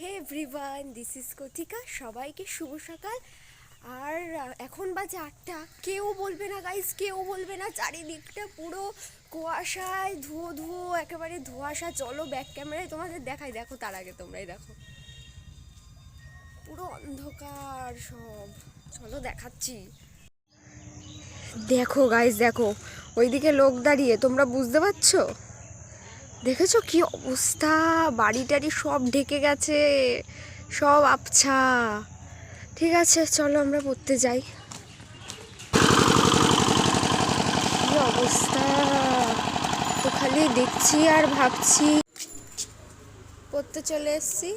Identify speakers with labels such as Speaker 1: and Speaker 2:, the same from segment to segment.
Speaker 1: Hey everyone this is কথিকা। সবাইকে শুভ সকাল। আর এখন বাজে আটটা। কেউ বলবে না গাইস কেউ বলবে না। চারিদিকটা পুরো কুয়াশায়, ধুয়ো ধুয়ো, একেবারে ধোঁয়াশা। চলো ব্যাক ক্যামেরায় তোমাদের দেখাই। দেখো তার আগে তোমরাই দেখো। পুরো অন্ধকার সব। চলো দেখাচ্ছি। দেখো গাইস দেখো। ওইদিকে লোক দাঁড়িয়ে, তোমরা বুঝতে পারছ? দেখেছ কি অবস্থা? বাড়ি টাড়ি সব ঢেকে গেছে সব আবছা। ঠিক আছে চলো আমরা পড়তে যাই। কি অবস্থা? তো খালি দেখছি আর ভাবছি। পড়তে চলে এসছি।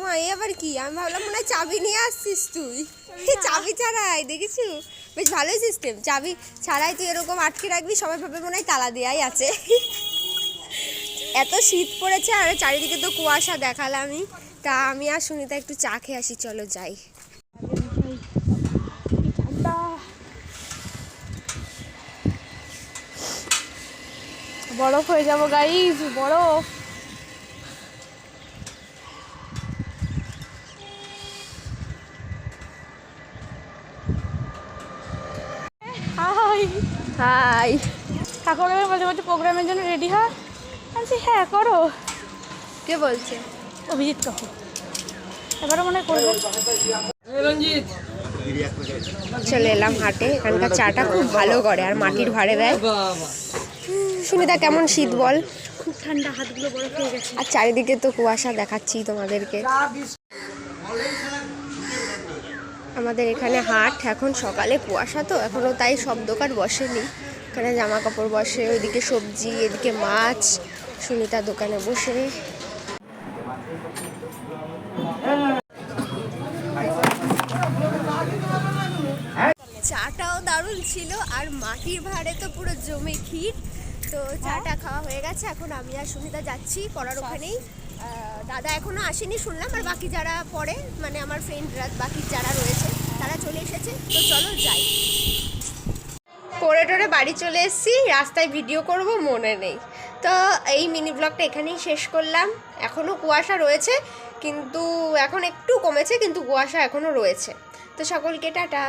Speaker 1: মা এই আবার কি? আমি ভাবলাম মনে হয় চাবি নিয়ে আসছিস তুই। চাবি ছাড়াই দেখিছু? বেশ ভালোই সিস্টেম চাবি ছাড়াই তুই এরকম আটকে রাখবি, সবাই ভাবে মনে হয় তালা দেওয়াই আছে। এত শীত পড়েছে আর চারিদিকে তো কুয়াশা দেখালামই। তা আমি আর সুনিতা একটু চা খেয়ে আসি, চলো যাই।
Speaker 2: বরফ হয়ে যাব গাইজ বরফ। হাই। আমি বলতে বলতে প্রোগ্রামের জন্য রেডি হয়? বলছি হ্যাঁ করো।
Speaker 1: কে বলছে?
Speaker 2: অভিজিৎ কাকু। এবারে মনে হয় করবে।
Speaker 1: চলে এলাম হাটে। এখানকার চাটা খুব ভালো করে আর মাটির ভাড়ে দেয়। সুনিতা কেমন শীত বল?
Speaker 2: খুব ঠান্ডা হাতগুলো বরফ হয়ে গেছে।
Speaker 1: আর চারিদিকে তো কুয়াশা দেখাচ্ছি তোমাদেরকে। আমাদের এখানে হাট, এখন সকালে কুয়াশা তো এখনও তাই সব দোকান বসেনি। এখানে জামা কাপড় বসে, ওইদিকে সবজি, এদিকে মাছ, সুনিতা দোকানে বসে। চাটাও দারুণ ছিল, আর মাটির ভাড়ে তো পুরো জমে ক্ষীর। তো চাটা খাওয়া হয়ে গেছে, এখন আমি আর সুনিতা যাচ্ছি পড়ার ওখানেই। দাদা এখনও আসেনি শুনলাম, আর বাকি যারা পড়ে মানে আমার ফ্রেন্ডরা বাকি যারা এসেছে তো চলো যাই। করে টরে বাড়ি চলে এসেছি, রাস্তায় ভিডিও করব, মনে নেই। তো এই মিনি ব্লগটা এখানেই শেষ করলাম। এখনও কুয়াশা রয়েছে, কিন্তু এখন একটু কমেছে, কিন্তু কুয়াশা এখনও রয়েছে। তো সকলকে টাটা।